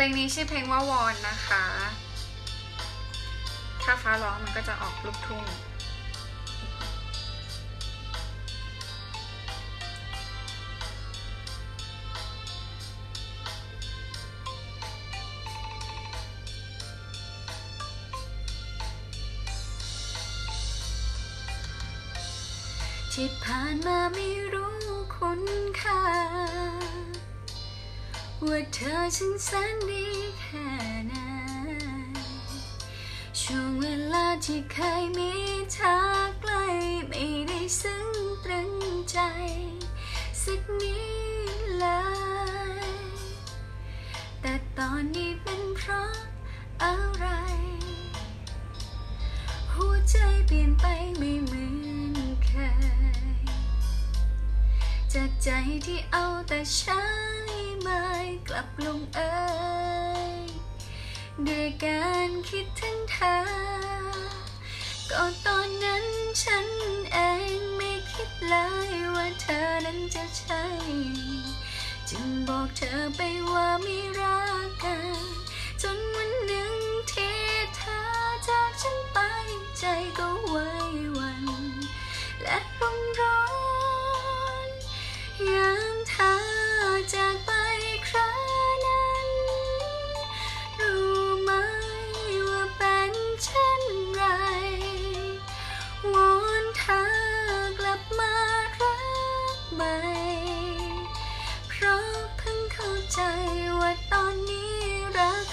ลงนี้ชื่อเพลงว่าวอนนะคะ ถ้าฟ้าร้องมันก็จะออกลูกทุ่งที่ผ่านมาไม่ ว่าเธอฉันแสนดีแค่ไหนช่วงเวลาที่เคยมีเธอใกล้ไม่ได้ซึ้งตรึงใจ สักนิดเลย แต่ตอนนี้เป็นเพราะอะไร หัวใจเปลี่ยนไปไม่เหมือนเคย จากใจที่เอาแต่ใช้ ไม้กลับลงเอยด้วยการคิดถึงเธอ ก็ตอนนั้นฉันเองไม่คิดเลยว่าเธอนั้นจะใช่ จึงบอกเธอไปว่าไม่รักกัน จนวันหนึ่งที่เธอจากฉันไปใจก็ไหวหวัน และรุ ใจว่าตอนนี้รัก